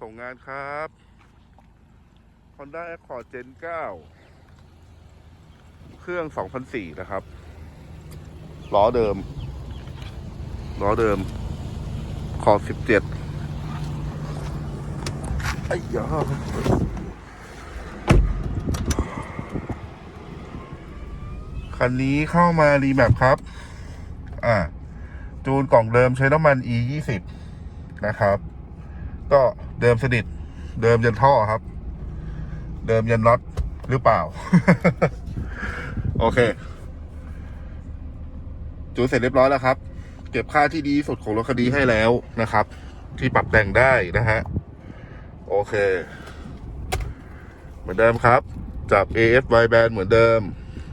ส่งงานครับ Honda Accord Gen 9 เครื่อง 2004 นะครับ ล้อเดิม ล้อเดิม ขอบ 17ไอ้ยาคันนี้เข้ามารีแมปครับ อ่า จูนกล่องเดิมใช้น้ำมัน e 2 0นะครับ ก็เดิมสนิท เดิมยันท่อครับ เดิมยันน็อตหรือเปล่า โอเค จูนเสร็จเรียบร้อยแล้วครับ เก็บค่าที่ดีสุดของรถคันนี้ให้แล้วนะครับ ที่ปรับแต่งได้นะฮะ โอเค เหมือนเดิมครับ จับ AFY band เหมือนเดิม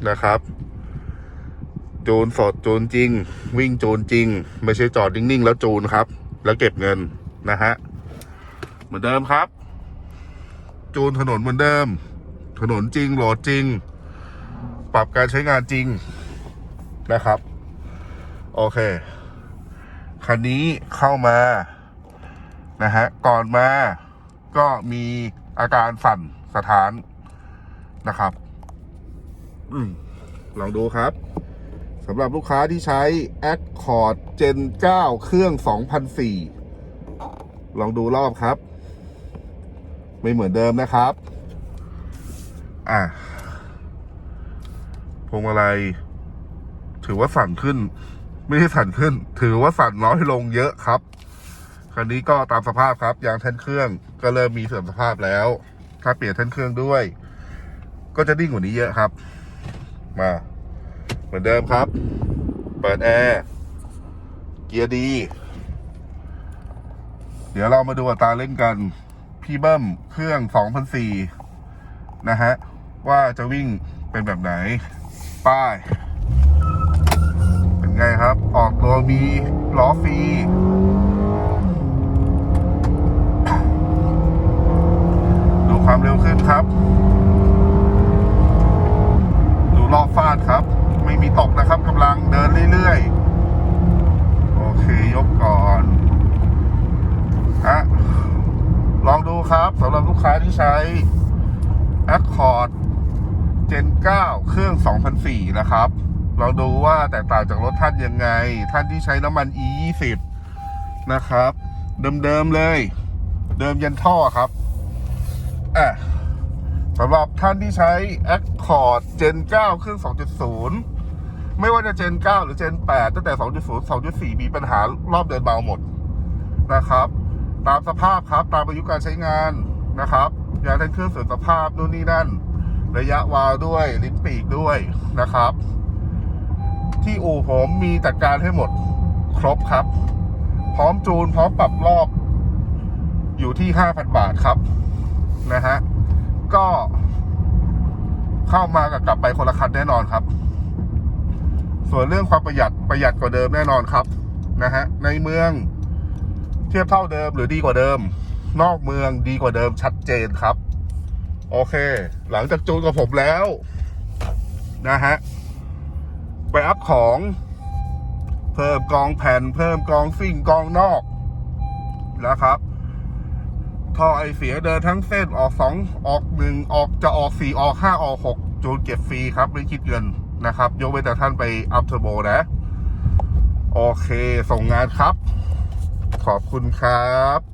นะครับ จูนสดจูนจริง วิ่งจูนจริง ไม่ใช่จอดนิ่ง ๆ แล้วจูนครับ แล้วเก็บเงินนะฮะ มือนเดิมครับ จูนถนนเหมือนเดิม ถนนจริงโหลดจริง ปรับการใช้งานจริงนะครับ โอเค คันนี้เข้ามานะฮะก่อนมาก็มีอาการสั่นสถานนะครับ อืมลองดูครับสำหรับลูกค้าที่ใช้ Accord Gen 9 เครื่อง 2004 ลองดูรอบครับ ไม่เหมือนเดิมนะครับ อะพวงมาลัยถือว่าสั่นขึ้น ไม่ใช่สั่นขึ้น ถือว่าสั่นน้อยลงเยอะครับ คันนี้ก็ตามสภาพครับ ยางแท่นเครื่องก็เริ่มมีเสื่อมสภาพแล้ว ถ้าเปลี่ยนแท่นเครื่องด้วย ก็จะดิ้งกว่านี้เยอะครับ มา เหมือนเดิมครับ เปิดแอร์เกียร์ดี เดี๋ยวเรามาดูอัตราเล่นกัน พี่เบิ้มเครื่อง2004นะฮะ ว่าจะวิ่งเป็นแบบไหน ป้าย เป็นไงครับ ออกตัวมีล้อฟรีดูความเร็วขึ้นครับ ดูรอบฟาดครับ ไม่มีตกนะครับกำลังเดินเรื่อยๆ โอเค ยกก่อนฮะ ครับสำหรับลูกค้าที่ใช้ Accord Gen 9 เครื่อง 2004 นะครับลองดูว่าแตกต่างจากรถท่านยังไง ท่านที่ใช้น้ำมัน e 2 0นะครับ เดิมๆเลย เดิมยันท่อครับอะสำหรับท่านที่ใช้ Accord Gen 9 เครื่อง 2.0 ไม่ว่าจะ Gen 9 หรือ Gen 8 ตั้งแต่ 2.0 2.4 มีปัญหารอบเดินเบาหมดนะครับ ตามสภาพครับ ตามอายุการใช้งานนะครับยางแท่นเครื่องเสื่อมสภาพนู่นนี่นั่น ระยะวาวด้วยลิ้นปีกด้วยนะครับ ที่อู่ผมมีจัดการให้หมดครบครับ พร้อมจูนพร้อมปรับรอบอยู่ที่ 5,000 บาทครับนะฮะก็เข้ามากับกลับไปคนละคันแน่นอนครับ ส่วนเรื่องความประหยัดประหยัดกว่าเดิมแน่นอนครับนะฮะในเมือง ทียบเท่าเดิมหรือดีกว่าเดิม นอกเมืองดีกว่าเดิมชัดเจนครับ โอเค หลังจากจูนกับผมแล้ว นะฮะ ไปอัพของ เพิ่มกองแผ่น เพิ่มกองซิ่งกองนอกนะครับท่อไอเสียเดินทั้งเส้นออกสองออกหนึ่งออกจะออกสี่ออกห้าออกหกจูนเก็บฟรีครับ ไม่คิดเงินนะครับ ยกเว้นแต่ท่านไปอัพเทอร์โบนะ โอเค ส่งงานครับ ขอบคุณครับ